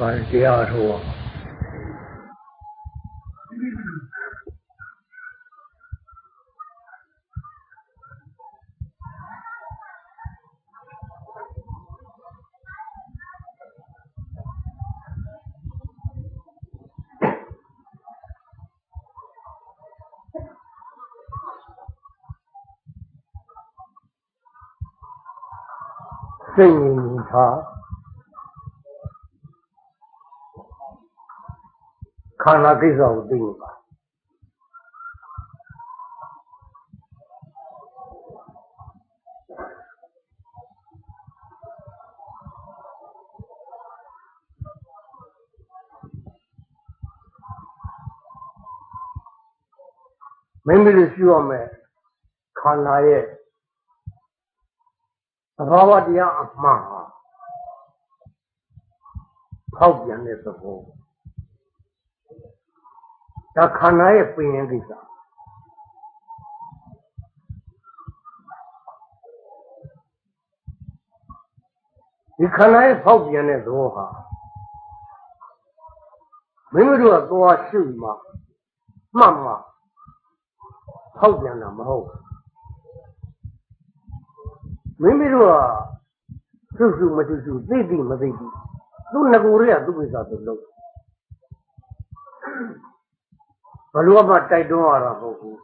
ကဲတရားထိုးအောင်စိတ်ငြိမ်ထား ခန္ဓာကိစ္စကိုသိနေပါမိမိတို့ရှိရမယ်ခန္ဓာရဲ့သဘာဝတရားအမှန်ဟာဖောက်ပြန်တဲ့သဘော ဒါခန္ဓာရဲ့ပင်ရင်ကိစ္စဒီခန္ဓာရဲ့ဖောက်ပြန်တဲ့သဘောဟာမိမိတို့ကသွားရှိမှမှတ်မှဖောက်ပြန်တာမဟုတ်ဘူးမိမိတို့ကစုစုမစုစုသိသိမသိသိသူငကိုတွေကသူ့ကိစ္စသူလုပ် ဘလို့မှတိုက်တွန်းရတာမဟုတ်ဘူး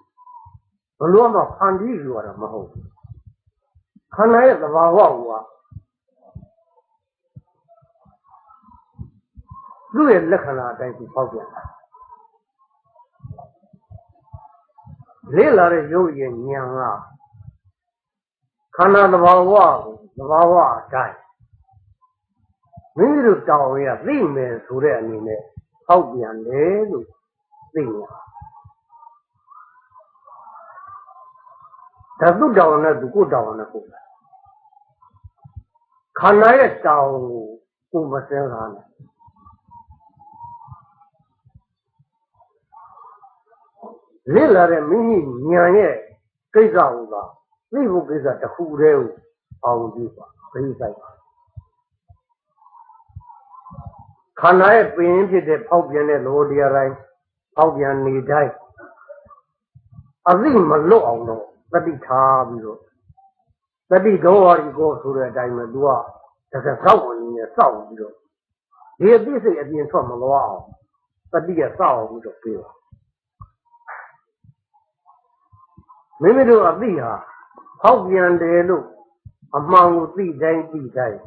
ဘလို့မှဖန်တီးယူရတာမဟုတ်ဘူးခန္ဓာရဲ့သဘာဝကသူ့ရဲ့လက္ခဏာအတိုင်းသူပေါက်ပြန်တာလေးလာတဲ့ရုပ်ရဲ့ဉာဏ်ကခန္ဓာသဘာဝကိုသဘာဝအတိုင်းမိမိတို့တောင်းရသိမယ်ဆိုတဲ့အနေနဲ့ဟောက်ပြန်တယ်လို့ သိနေတာဒါသူ့တောင်းနဲ့သူကိုတောင်းနဲ့ကိုခန္ဓာရဲ့တောင်းကိုကိုမစဲတာနဲ့လစ်လာတဲ့မိမိဉာဏ်ရဲ့ကိစ္စဟူတာသိဖို့ကိစ္စတစ်ခုတည်းကိုအောင်ကြည့်ပါဘိဆိုင်ပါခန္ဓာရဲ့ပင်ဖြစ်တဲ့ဖောက်ပြန်တဲ့လောတရားတိုင်း ဖောက်ပြန်နေတိုင်းအသိမလွတ်အောင်တော့တတိထားပြီးတော့တတိတော်ဝါရီကိုဆိုတဲ့အတိုင်းပဲသူကတကယ်စောက်ဝင်နေစောက်ပြီးတော့ဒီအသိစိတ်အပြင်ထွက်မသွားအောင်တတိကစောက်အောင်ပြီးတော့ပြေးပါမိမိတို့အသိဟာဖောက်ပြန်တယ်လို့အမှန်ကိုသိတိုင်းသိတိုင်း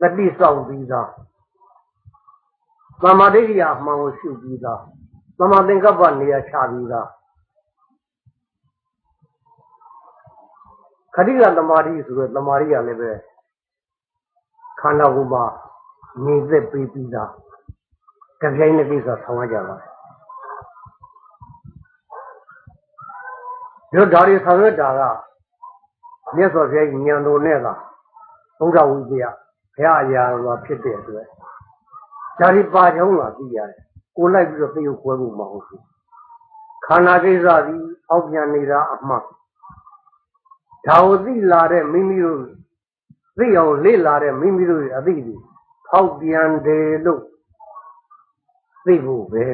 တတိစောင့်ပြီးသား သမာဓိရိယာအမှန်ကိုရှုပြီးသားသမာသင်္ကပ္ပနေရာချပြီးသားခတိကသမာဓိဆိုတော့သမာဓိကလည်းပဲခန္ဓာကိုယ်မှာနေသက်ပြီးပြီးသားကြပြိုင်တဲ့ကိစ္စဆောင်ရကြပါတို့ဒါတွေဆောင်ရွက်တာကမြတ်စွာဘုရားဉာဏ်တော်နဲ့လားဘုရားဝိဇ္ဇာဘုရားအရာတော်ဖြစ်တဲ့အတွက် ဒါဒီပါကြောင်းလာသိရတယ်ကိုလိုက်ပြီးတော့သိုပ်ခွဲဖို့မဟုတ်ဘူးခန္ဓာကိစ္စသည်အောက်ပြန်နေတာအမှန်ဒါကိုသိလာတဲ့မိမိတို့သိအောင်လေ့လာတဲ့မိမိတို့ရဲ့အသိတွေဖောက်ပြန်တယ်လို့သိဖို့ပဲ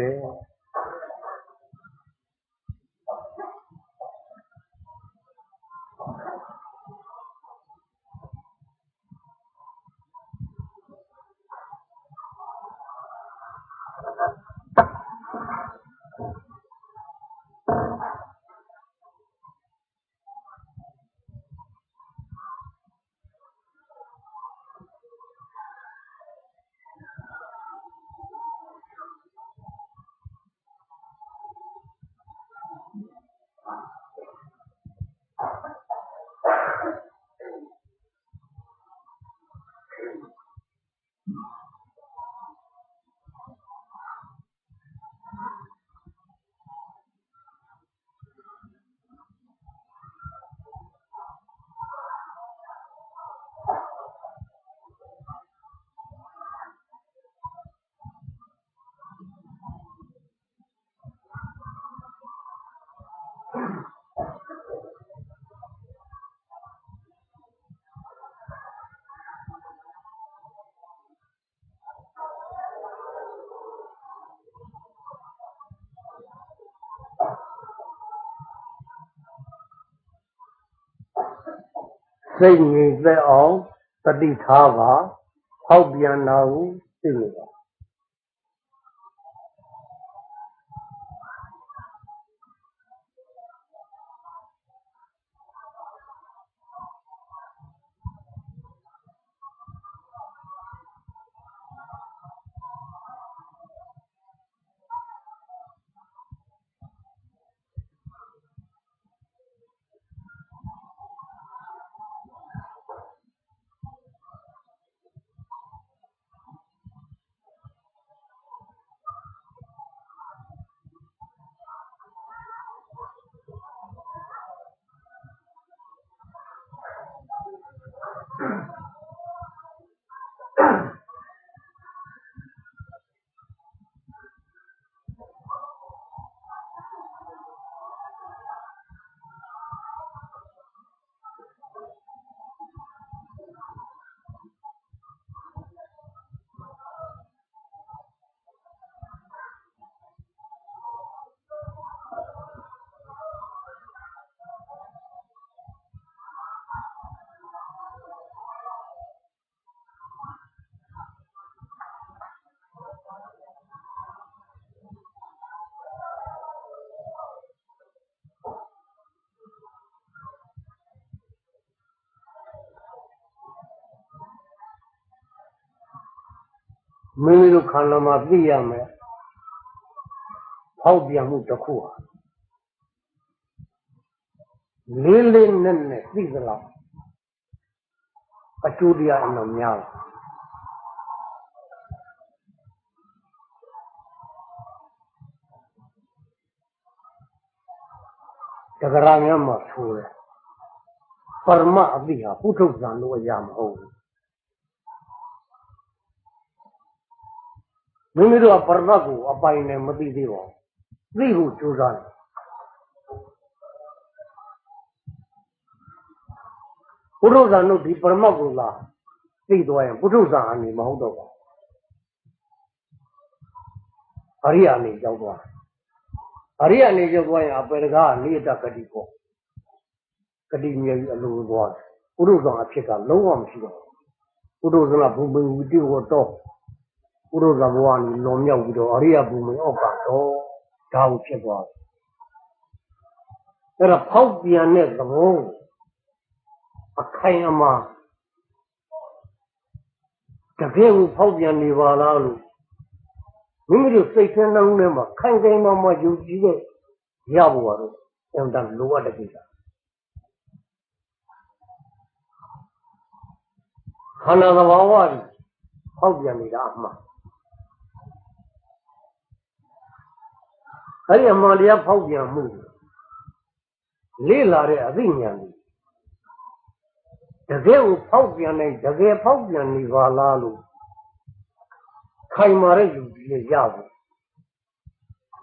စိတ်ငြိမ်သက်အောင်တတိထားပါဟောက်ပြန်တာကိုသိနေပါ မိမိတို့ခန္ဓာမှာသိရမယ်ဟောက်ပြန်မှုတစ်ခုဟာလေးလေးနက်နက်သိသလားအကျိုးတရားအမှန်များလားတဂရများမှာဆိုတယ်ပရမအတိဟာပုထုဇဉ်တို့အရာမဟုတ်ဘူး မိမိတို့ကပရမတ်ကိုအပိုင်နဲ့မသိသေးပါဘူးသိဖို့ကြိုးစားတယ်ပုထုဇဉ်တို့ဒီပရမတ်ကိုလာသိသွားရင်ပုထုဇဉ်အနေမဟုတ်တော့ပါဘူးအရိယာအနေရောက်သွားတယ်အရိယာအနေရောက်သွားရင်အပေတကားကနေတကတိပေါ့ကတိမြဲပြီးအလိုသွားတယ်ပုထုဇဉ်အဖြစ်ကလုံးဝမရှိတော့ဘူးပုထုဇဉ်ကဘုံဘုံဝိတိဝတ္တော ပုရုဇဘဝနီလွန်မြောက်ပြီးတော့အရိယဘုံမင်းအောက်ကတော့ဒါကိုဖြစ်သွားတယ်။အဲ့ဒါဖောက်ပြန်တဲ့သဘောအခိုင်အမာတကယ်ကိုဖောက်ပြန်နေပါလားလို့မိမိတို့စိတ်ထဲနှလုံးထဲမှာခိုင်ခိုင်မာမာယုံကြည်တဲ့ရဖို့ကတော့အင်တန်လိုအပ်တဲ့ကိစ္စခန္ဓာသဘာဝကြီးဖောက်ပြန်နေတာအမှန် အဲ့ဒီအမှန်တရားဖောက်ပြန်မှုလေ့လာတဲ့အသိဉာဏ်ကြီးတကယ်ကိုဖောက်ပြန်နိုင်တကယ်ဖောက်ပြန်နေပါလားလို့ခိုင်မာတဲ့ယူကြည်ရဖို့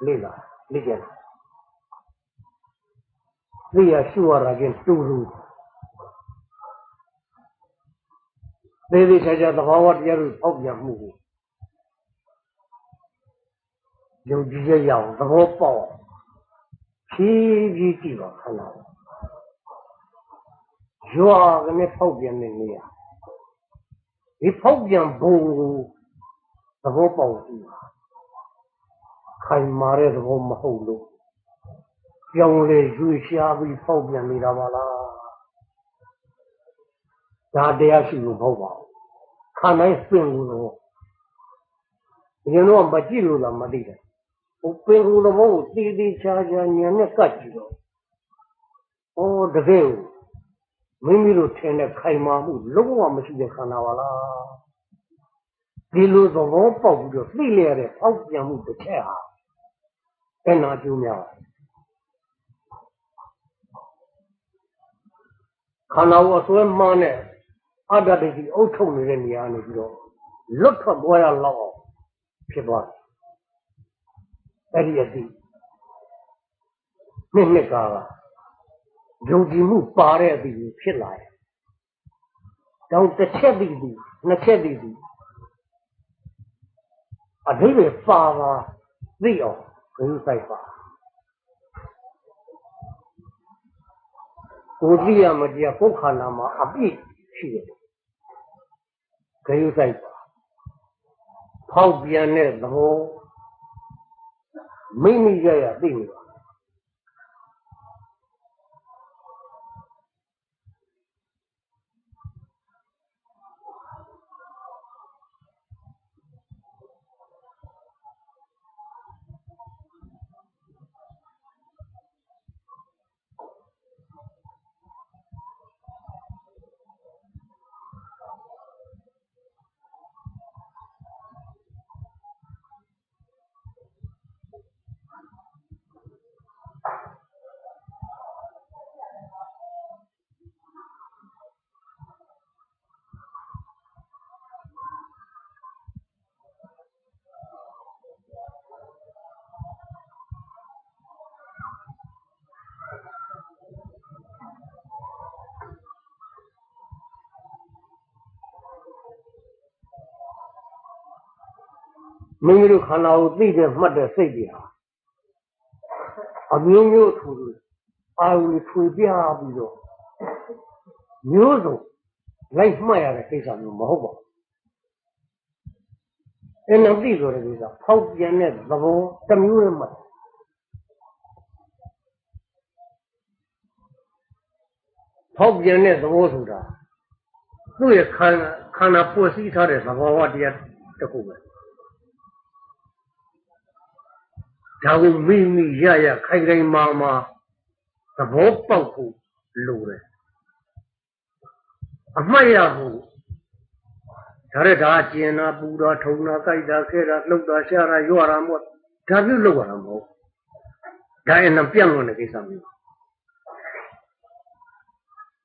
လေ့လာလေ့ကျင့်သိရရှုရတာချင်းတူတူသေသေးချာချာသဘာဝတရားတွေဖောက်ပြန်မှုကို ယုံကြည်ရရအောင်သဘောပေါက်ဖြည်းဖြည်းကြည့်ပါခဏရွာကနေဖောက်ပြန်နေနေရဒီဖောက်ပြန်ဘုံကိုသဘောပေါက်ကြည့်ပါခိုင်မာတဲ့သဘောမဟုတ်လို့ပြောင်းလဲရွေ့ရှားပြီးဖောက်ပြန်နေတာပါလားဒါတရားရှိလို့မဟုတ်ပါဘူးခန္ဓာရဲ့ပင်ကိုယ်တော့ဘယ်လိုမှမကြည့်လို့လားမသိတယ် ဟိုပင်ကိုယ်တော်ကိုတည်တည်ချာချာဉာဏ်နဲ့ကတ်ကြည့်တော့ဩတကယ်ကိုမိမိတို့ထင်တဲ့ခိုင်မာမှုလုံးဝမရှိတဲ့ခန္ဓာပါလားဒီလိုသဘောပေါက်ပြီးတော့သိလျက်တဲ့ဖောက်ပြန်မှုတစ်ချက်ဟာအဲ့နာကျိုးများခန္ဓာကိုအစွဲမှန်းတဲ့အတ္တဒိဋ္ဌိအုပ်ချုပ်နေတဲ့နေရာနေပြီးတော့လွတ်ထွက်သွားရလောက်အောင်ဖြစ်သွားတယ် အဲ့ဒီအတိနှစ်နှစ်ကာလယုံကြည်မှုပါတဲ့အတိကိုဖြစ်လာတယ်။တောင်တစ်ချက်တည်းတည်းနှစ်ချက်တည်းတည်းအဓိပ္ပာယ်ပါပါသိအောင်ဂရုစိုက်ပါကိုသိရမတရားကိုယ်ခန္ဓာမှာအပြည့်ရှိတယ်ဂယုဆိုင်ပါဖောက်ပြန်တဲ့သဘော မိမိရရသိနေပါ မိမိတို့ခန္ဓာကိုသိတဲ့မှတ်တဲ့စိတ်တွေဟာအမျိုးမျိုးထူထူအာရုံထွေပြပြီးတော့မျိုးစုံလိုက်မှတ်ရတဲ့ကိစ္စမျိုးမဟုတ်ပါဘူး။အဲ့တော့သိဆိုတဲ့ကိစ္စဖောက်ပြန်တဲ့သဘောတစ်မျိုးနဲ့မှတ်ဖောက်ပြန်တဲ့သဘောဆိုတာသူ့ရဲ့ခန္ဓာခန္ဓာပွက်စည်းထားတဲ့သဘောဝတရားတစ်ခုပဲ။ ဒါကိုမိမိရရခိုင်ခိုင်မာမာသဘောပေါက်ဖို့လိုတယ်အမှတ်ရဖို့ဒါရက်ဒါကျင်တာပူတာထုံတာကြိုက်တာခဲတာလှုပ်တာရှားတာရွတာမို့ဒါပြုလုပ်ရတာမဟုတ်ဒါရင်တော့ပြန့်လို့တဲ့ကိစ္စမျိုး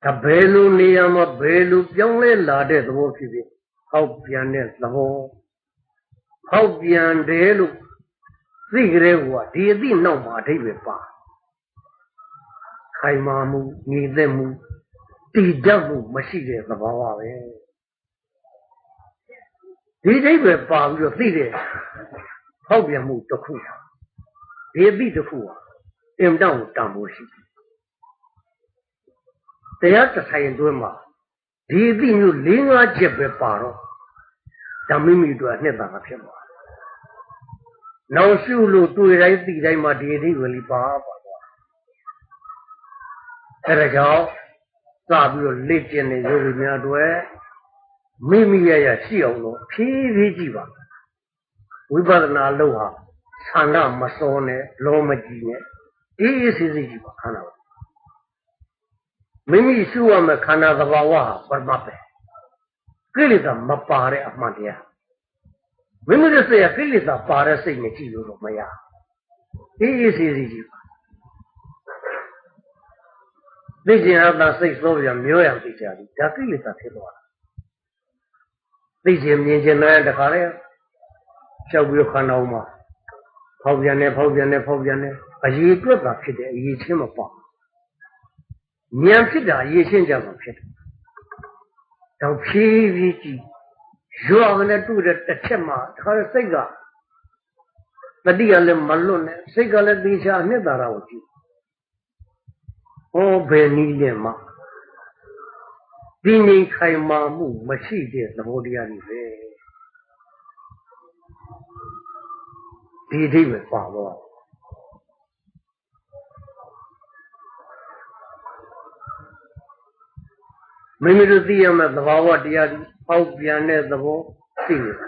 ဒါဘယ်လိုနေရာမှာဘယ်လိုပြောင်းလဲလာတဲ့သဘောဖြစ်ဖြစ်ဟောက်ပြန်တဲ့သဘောဟောက်ပြန်တယ်လို့ သိကြတဲ့ဟိုကဒီအသိနောက်မှာအဓိပ္ပာယ်ပါခိုင်မာမှုညီသက်မှုတည်တတ်မှုမရှိတဲ့သဘောပါပဲဒီအဓိပ္ပာယ်ပါပြီးတော့သိတဲ့ဟောက်ပြန်မှုတစ်ခုဒီအသိတစ်ခုဟာအင်တောင်တန်ဖို့ရှိတယ်တရားတစ်ဆိုင်အတွင်းမှာဒီအသိမျိုး၄၅ချက်ပဲပါတော့ဓမ္မိမိတို့အနှစ်သာရဖြစ်မှာ နောက်ရှုလို့တွေ့တိုင်းသိတိုင်းမှာဒီအဓိပ္ပာယ်လေးပါပါတော့အဲဒါကြောင့်စပြီးတော့လေ့ကျင့်နေယောဂီများအတွက်မိမိရရရှိအောင်လို့ဖြည်းဖြည်းကြည့်ပါဝိပဿနာလုပ်ဟာဆန္ဒမစောနဲ့လောမကြည့်နဲ့အေးအေးဆေးဆေးကြည့်ပါခန္ဓာမိမိရှုရမယ့်ခန္ဓာသဘာဝဟာပရမတ်ပဲကိလေသာမပါတဲ့အမှန်တရား မိမိရဲ့စိတ်ကကိလေသာပါတဲ့စိတ်နဲ့ကြည့်လို့တော့မရအေးအေးဆေးဆေးကြည့်ပါသိကျင်အပ်တာစိတ်ဆိုးပြန်မျိုးရံသိကြပြီဒါကိလေသာဖြစ်သွားတာသိကျင်မြင်ကျင်တဲ့တခါလေလျှောက်ပြီးခန္ဓာမှာဖောက်ပြန်နေဖောက်ပြန်နေဖောက်ပြန်နေအရေးတွက်တာဖြစ်တယ်အရေးချင်းမပေါ့ဉာဏ်ဖြစ်တာအရေးချင်းကြမှာဖြစ်တယ်တော့ဖြည်းဖြည်းကြည့် ရွာကလည်းတူတဲ့တစ်ချက်မှာတခါစိတ်ကတတိကလည်းမလွတ်နဲ့စိတ်ကလည်းသေချာနှစ်သာရကိုကြည့်ဟောဘယ်နည်းလဲမှာဒီငြိမ်ခိုင်မာမှုမရှိတဲ့သဘောတရားတွေပဲဒီအဓိပ္ပာယ်ပါတော့မိမိတို့သိရမယ့်သဘာဝတရားတွေ ပေါက်ပြန်တဲ့သဘောသိနေတာ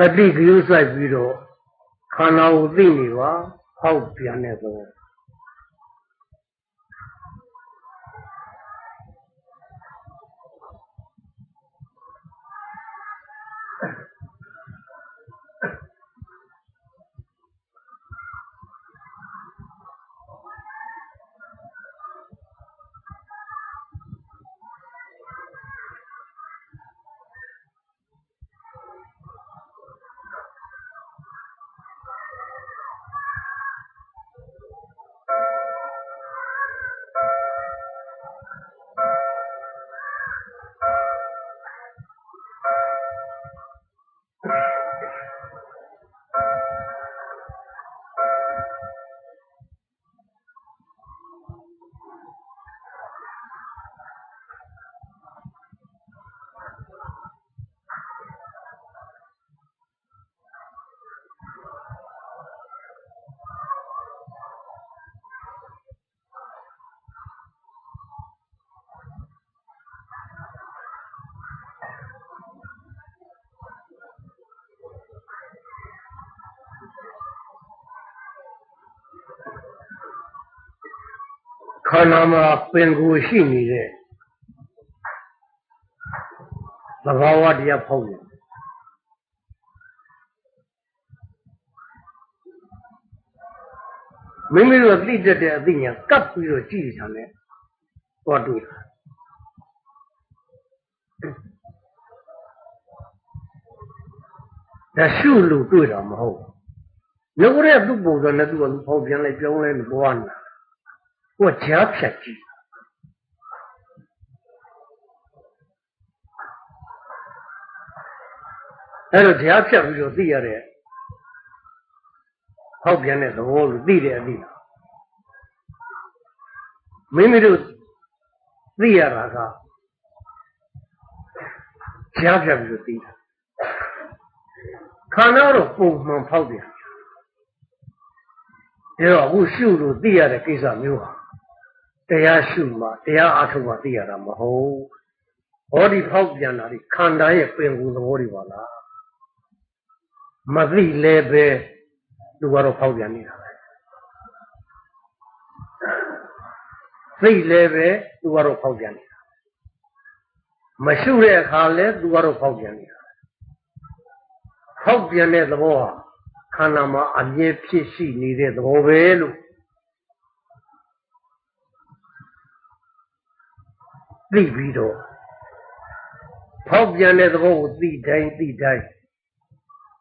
တတိကယူဆိုင်ပြီးတော့ခန္ဓာကိုသိနေပါဟောက်ပြန်တဲ့သဘော ခန္ဓာမှာပင်ကိုယ်ရှိနေတဲ့သဘာဝတရားဖောက်နေမိမိတို့သိတတ်တဲ့အသိဉာဏ်ကပ်ပြီးတော့ကြည့်နေတာနဲ့သွားတွေ့တာဒါရှုလို့တွေ့တာမဟုတ်ဘူးငါကလည်းသူ့ပုံစံနဲ့သူ့ကလူဖောက်ပြန်လိုက်ပြောင်းလဲလို့ဘဝနာ ကိုယ်ကြားဖြတ်ကြည့်အဲ့တော့ကြားဖြတ်ပြီးတော့သိရတဲ့ဟောက်ပြန်တဲ့သဘောလို့သိတဲ့အသိလားမိမိတို့သိရတာကကြားဖြတ်ပြီးတော့သိတာခန္ဓာတော့ပုံမှန်ဖောက်ပြန်အဲ့တော့အခုရှုလို့သိရတဲ့ကိစ္စမျိုးဟာ တရားရှုမှတရားအထုတ်မှသိရတာမဟုတ်ဘောဒီဖောက်ပြန်တာဒီခန္ဓာရဲ့ပင်ကိုယ်သဘောတွေပါလားမသိလဲပဲသူကတော့ဖောက်ပြန်နေတာပဲသိလဲပဲသူကတော့ဖောက်ပြန်နေတာမရှုတဲ့အခါလဲသူကတော့ဖောက်ပြန်နေတာဖောက်ပြန်တဲ့သဘောဟာခန္ဓာမှာအမြဲဖြစ်ရှိနေတဲ့သဘောပဲလို့ သိပြီးတော့ဖောက်ပြန်တဲ့သဘောကိုသိတိုင်းသိတိုင်း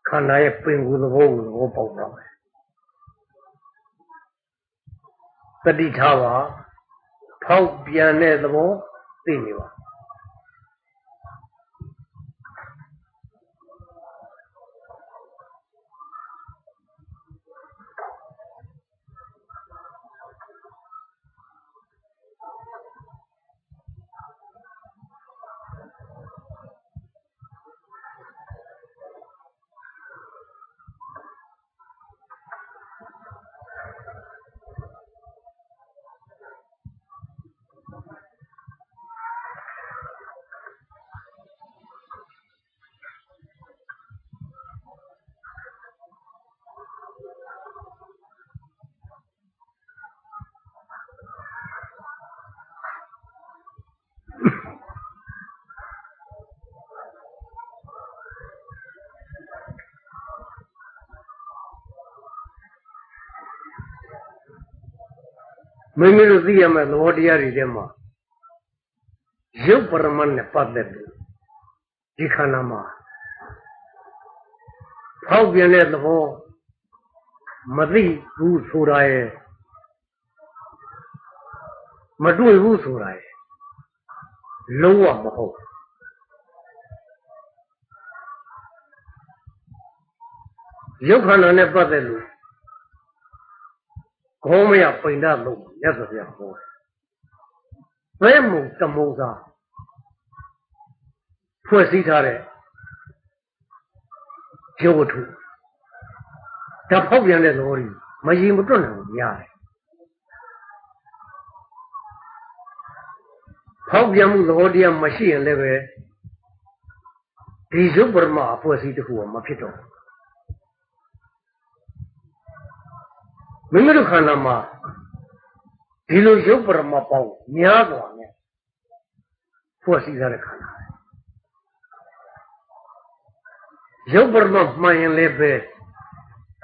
ခန္ဓာရဲ့ပင်ကိုယ်သဘောကိုသဘောပေါက်သွားမယ်တတိထားပါဖောက်ပြန်တဲ့သဘောသိနေပါ မိမိတို့သိရမယ့်သဘောတရားတွေထဲမှာရုပ်ပရမတ်နဲ့ပတ်သက်လို့ဒီခန္ဓာမှာဖောက်ပြန်တဲ့သဘောမသိဘူးဆိုတာရဲ့မတွေ့ဘူးဆိုတာရဲ့လုံးဝမဟုတ်ရုပ်ခန္ဓာနဲ့ပတ်သက်လို့ခေါမရပိန်ဒလို့ မြတ်စွာဘုရားဟောတယ်။ဘဲမုံတမုံသာဖွဲ့စည်းထားတဲ့ရုပ်ဝတ္ထုဒါဖောက်ပြန်တဲ့သဘောကြီးမရင်မတွတ်နိုင်ဘူးရတယ်။ဖောက်ပြန်မှုသဘောတရားမရှိရင်လည်းပဲဒီရုပ်ပရမအဖွဲ့အစည်းတစ်ခုကမဖြစ်တော့ဘူးမိမိတို့ခန္ဓာမှာ ဒီလိုရုပ်ပရမပေါင်းများစွာနဲ့ဖွဲ့စည်းထားတဲ့ခန္ဓာပဲရုပ်ပရမမှန်ရင်လည်းပဲ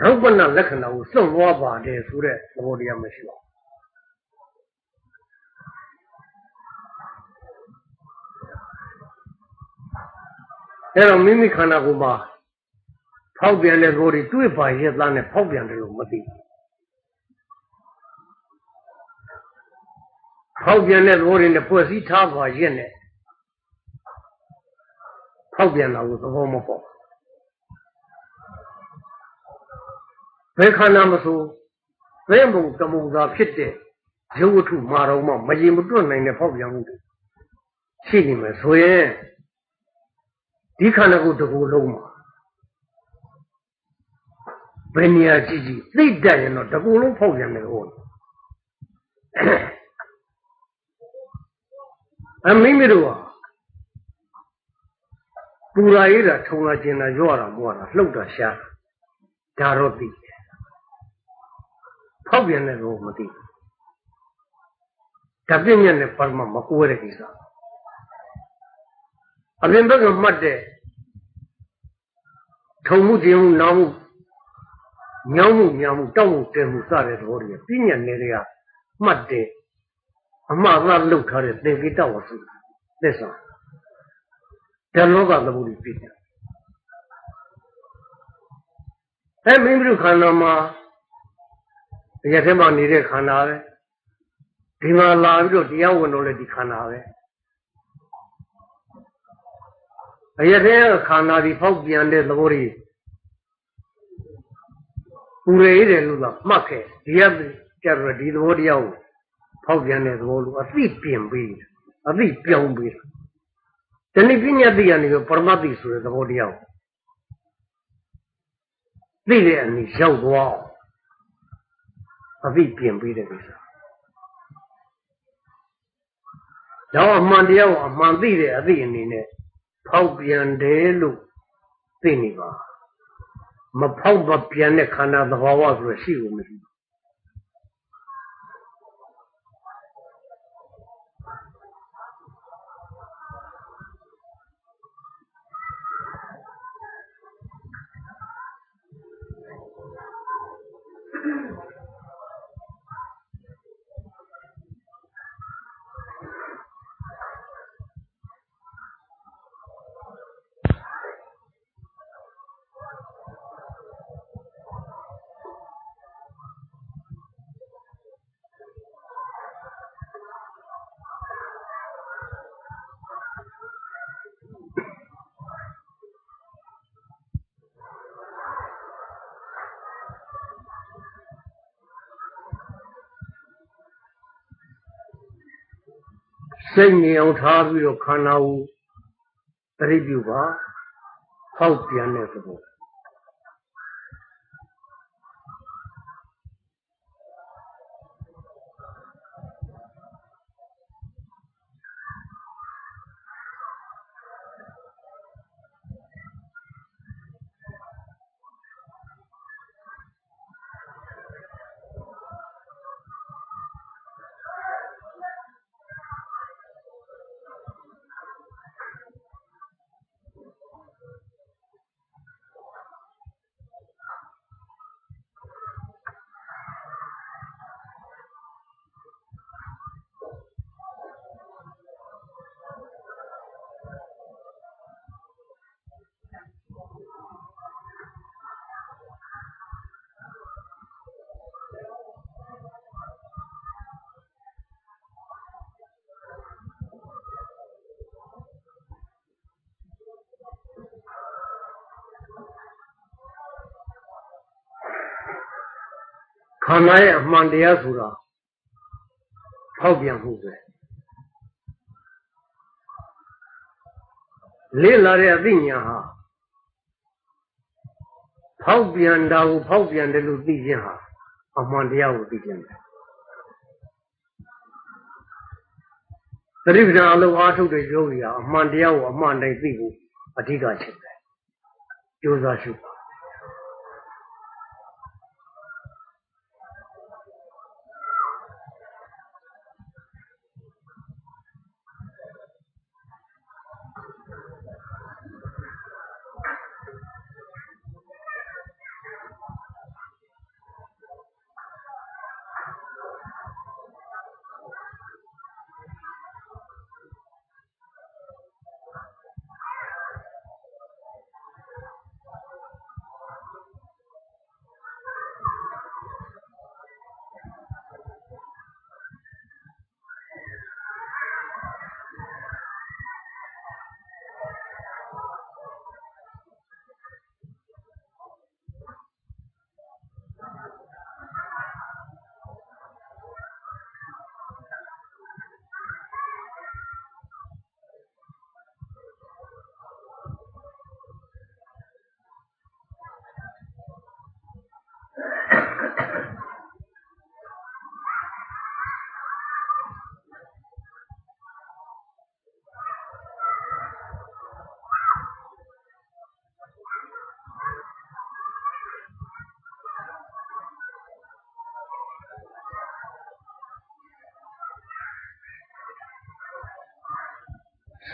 ရုပ်ပနလက္ခဏာကိုစွန့်သွားပါတယ်ဆိုတဲ့သဘောတရားမရှိပါဘူးအဲ့တော့မိမိခန္ဓာကိုယ်မှာဖောက်ပြန်တဲ့ကိုယ်တွေတွေ့ပါရဲ့သားနဲ့ဖောက်ပြန်တယ်လို့မသိဘူး ဖောက်ပြန်တဲ့ကိုယ်တွေနဲ့ဖွဲ့စည်းထားပါရဲ့နဲ့ဖောက်ပြန်တာကိုသဘောမပေါက်ဘယ်ခန္ဓာမဆိုဘယ်မုံတမုံသာဖြစ်တဲ့ရုပ်ဝတ္ထုမာတော်မှမရင်မတွတ်နိုင်တဲ့ဖောက်ပြန်မှုတွေရှိနေမယ်ဆိုရင်ဒီခန္ဓာကိုယ်တစ်ခုလုံးမှာဘယ်နေရာကြည့်ကြည့်သိတတ်ရင်တော့တစ်ခုလုံးဖောက်ပြန်တယ်ဟုတ် အမိမိတို့ဟာပူရာရေးတာထုံလာကျင်တာရော့တာမောတာလှုပ်တာရှားတာဒါတော့သိတယ်ဖောက်ပြန်တယ်လို့မသိဘူးဓာပြည့်ညက်နဲ့ပါမမကိုရတဲ့ကိစ္စအပြင်ဘက်ကမှတ်တဲ့ထုံမှုကျင်မှုနောင်မှုညောင်းမှုညောင်းမှုတောက်မှုတဲမှုစတဲ့သဘောတွေပြညတ်နေတွေကမှတ်တဲ့ အမှားကလှုပ်ထားတဲ့သင်္ကေတဝစုသစ္စာဓမ္လောကသဘောတွေပြည့်တယ်အဲမိမိတို့ခန္ဓာမှာရတဲ့မှာနေတဲ့ခန္ဓာပဲဒီမှာလာပြီးတော့တရားဝင်တော့လေဒီခန္ဓာပဲအရတဲ့ခန္ဓာဒီဖောက်ပြန်တဲ့သဘောတွေပူရည်တယ်လို့ကမှတ်ခဲ့ဒီရကြတော့ဒီသဘောတရားကို ဖောက်ပြန်တဲ့သဘောလို့အသိပြင်ပေးအသိပြောင်းပေးတဏှိပညာသိရနေပြီးပရမတ်တိဆိုတဲ့သဘောတရားကိုသိတဲ့အနည်းရောက်သွားအောင်အသိပြင်ပေးတဲ့ကိစ္စတော့အမှန်တရားကိုအမှန်သိတဲ့အသိအနေနဲ့ဖောက်ပြန်တယ်လို့သိနေပါမဖောက်မပြန်တဲ့ခန္ဓာသဘာဝဆိုရရှိကိုမရှိ စိတ်နေအောင်ထားပြီးတော့ခန္ဓာကိုသတိပြုပါဖောက်ပြန်တဲ့သဘော ခန္ဓာရဲ့အမှန်တရားဆိုတာဖောက်ပြန်မှုပဲလေ့လာတဲ့အသိဉာဏ်ဟာဖောက်ပြန်တာကိုဖောက်ပြန်တယ်လို့သိခြင်းဟာအမှန်တရားကိုသိခြင်းပဲသတိပ္ပံအလုံးအားထုတ်တဲ့ယောဂီဟာအမှန်တရားကိုအမှန်တိုင်းသိဖို့အဓိကချက်ပဲကြိုးစားရှုပါ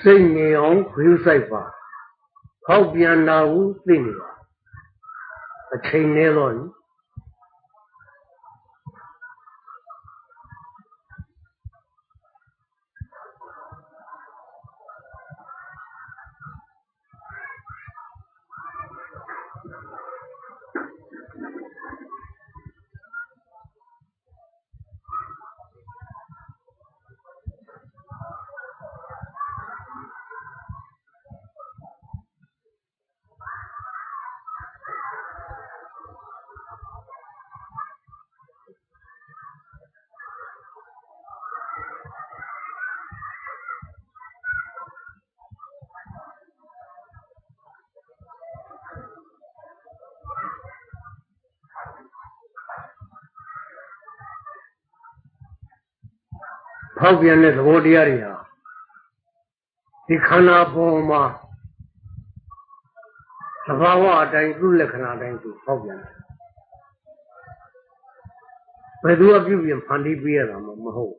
စိတ်ငြိမ်အောင်ခရူးဆိုင်ပါဖောက်ပြန်လာဘူးသိနေပါအချိန်နဲ့တော့ ဖောက်ပြန်တဲ့သဘောတရားတွေဟာဒီခန္ဓာပေါ်မှာသဘာဝအတိုင်းသူ့လက္ခဏာတိုင်းသူဖောက်ပြန်တယ်ဘယ်သူအပြုပြင်ဖန်တီးပေးရတာမှမဟုတ်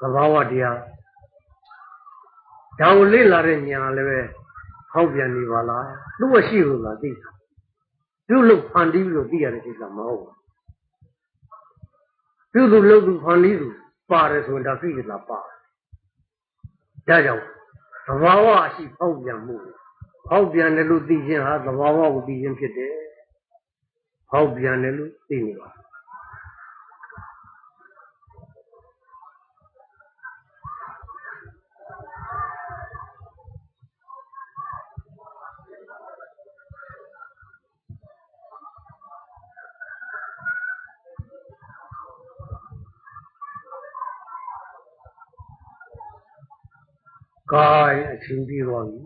သဘာဝတရားဒါကိုလေ့လာတဲ့ညာလည်းပဲဖောက်ပြန်နေပါလားသူ့ဝရှိလို့လားသိတာသူ့လို့ဖန်တီးပြီးတော့သိရတဲ့ကိစ္စမဟုတ်ဘူးပြုသူလုပ်သူဖန်တီးသူ ပါတယ်ဆိုရင်ဒါသိကြလားပါတယ်ဒါကြောင့်သဘာဝအရှိဖောက်ပြန်မှုဖောက်ပြန်တယ်လို့သိခြင်းဟာသဘာဝကိုသိခြင်းဖြစ်တယ်ဖောက်ပြန်တယ်လို့သိနေပါ ကာယအချင်းပြီးသွားပြီ